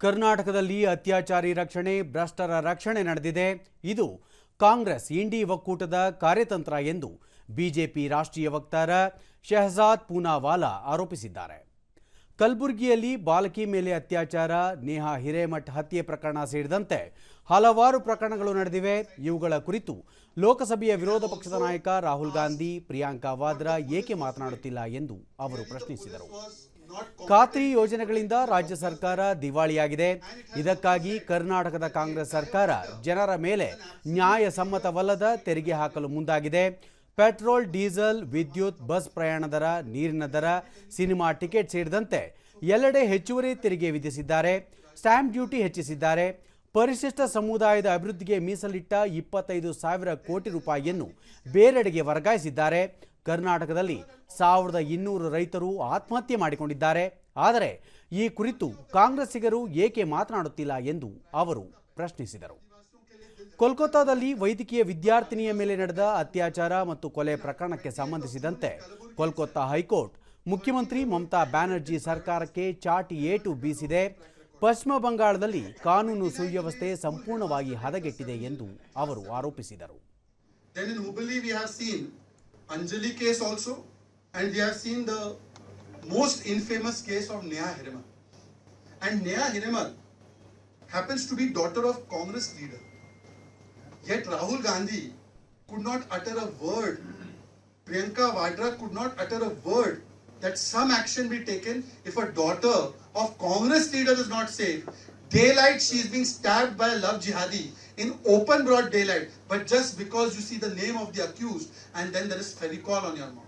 ಕರ್ನಾಟಕದಲ್ಲಿ ಅತ್ಯಾಚಾರಿ ರಕ್ಷಣೆ, ಭ್ರಷ್ಟರ ರಕ್ಷಣೆ ನಡೆದಿದೆ. ಇದು ಕಾಂಗ್ರೆಸ್ ಇಂಡಿ ಒಕ್ಕೂಟದ ಕಾರ್ಯತಂತ್ರ ಎಂದು ಬಿಜೆಪಿ ರಾಷ್ಟ್ರೀಯ ವಕ್ತಾರ ಶೆಹಜಾದ್ ಪೂನಾವಾಲಾ ಆರೋಪಿಸಿದ್ದಾರೆ. ಕಲಬುರಗಿಯಲ್ಲಿ ಬಾಲಕಿ ಮೇಲೆ ಅತ್ಯಾಚಾರ, ನೇಹಾ ಹಿರೇಮಠ್ ಹತ್ಯೆ ಪ್ರಕರಣ ಸೇರಿದಂತೆ ಹಲವಾರು ಪ್ರಕರಣಗಳು ನಡೆದಿವೆ. ಇವುಗಳ ಕುರಿತು ಲೋಕಸಭೆಯ ವಿರೋಧ ಪಕ್ಷದ ನಾಯಕ ರಾಹುಲ್ ಗಾಂಧಿ, ಪ್ರಿಯಾಂಕಾ ವಾದ್ರಾ ಏಕೆ ಮಾತನಾಡುತ್ತಿಲ್ಲ ಎಂದು ಅವರು ಪ್ರಶ್ನಿಸಿದರು. ಖಾತ್ರಿ ಯೋಜನೆಗಳಿಂದ ರಾಜ್ಯ ಸರ್ಕಾರ ದಿವಾಳಿಯಾಗಿದೆ. ಇದಕ್ಕಾಗಿ ಕರ್ನಾಟಕದ ಕಾಂಗ್ರೆಸ್ ಸರ್ಕಾರ ಜನರ ಮೇಲೆ ನ್ಯಾಯಸಮ್ಮತವಲ್ಲದ ತೆರಿಗೆ ಹಾಕಲು ಮುಂದಾಗಿದೆ. ಪೆಟ್ರೋಲ್, ಡೀಸೆಲ್, ವಿದ್ಯುತ್, ಬಸ್ ಪ್ರಯಾಣ ದರ, ನೀರಿನ ದರ, ಸಿನಿಮಾ ಟಿಕೆಟ್ ಸೇರಿದಂತೆ ಎಲ್ಲೆಡೆ ಹೆಚ್ಚುವರಿ ತೆರಿಗೆ ವಿಧಿಸಿದ್ದಾರೆ. Stamp duty ಹೆಚ್ಚಿಸಿದ್ದಾರೆ. ಪರಿಶಿಷ್ಟ ಸಮುದಾಯದ ಅಭಿವೃದ್ಧಿಗೆ ಮೀಸಲಿಟ್ಟ ಇಪ್ಪತ್ತೈದು ಸಾವಿರ ಕೋಟಿ ರೂಪಾಯಿಯನ್ನು ಬೇರೆಡೆಗೆ ವರ್ಗಾಯಿಸಿದ್ದಾರೆ. ಕರ್ನಾಟಕದಲ್ಲಿ ಸಾವಿರದ ಇನ್ನೂರು ರೈತರು ಆತ್ಮಹತ್ಯೆ ಮಾಡಿಕೊಂಡಿದ್ದಾರೆ. ಆದರೆ ಈ ಕುರಿತು ಕಾಂಗ್ರೆಸ್ಸಿಗರು ಏಕೆ ಮಾತನಾಡುತ್ತಿಲ್ಲ ಎಂದು ಅವರು ಪ್ರಶ್ನಿಸಿದರು. ಕೋಲ್ಕತ್ತಾದಲ್ಲಿ ವೈದ್ಯಕೀಯ ವಿದ್ಯಾರ್ಥಿನಿಯ ಮೇಲೆ ನಡೆದ ಅತ್ಯಾಚಾರ ಮತ್ತು ಕೊಲೆ ಪ್ರಕರಣಕ್ಕೆ ಸಂಬಂಧಿಸಿದಂತೆ ಕೋಲ್ಕತ್ತಾ ಹೈಕೋರ್ಟ್ ಮುಖ್ಯಮಂತ್ರಿ ಮಮತಾ ಬ್ಯಾನರ್ಜಿ ಸರ್ಕಾರಕ್ಕೆ ಚಾಟಿ ಏಟು ಬೀಸಿದೆ. ಪಶ್ಚಿಮ ಬಂಗಾಳದಲ್ಲಿ ಕಾನೂನು ಸುವ್ಯವಸ್ಥೆ ಸಂಪೂರ್ಣವಾಗಿ ಹದಗೆಟ್ಟಿದೆ ಎಂದು ಅವರು ಆರೋಪಿಸಿದರು. Anjali case also, and we have seen the most infamous case of Neha Hirimal. And Neha Hirimal happens to be daughter of Congress leader. Yet Rahul Gandhi could not utter a word. Priyanka Vadra could not utter a word that some action be taken if a daughter of Congress leader is not safe. Daylight, she is being stabbed by a love jihadi in open broad daylight. But just because you see the name of the accused and then there is Ferricol on your mouth.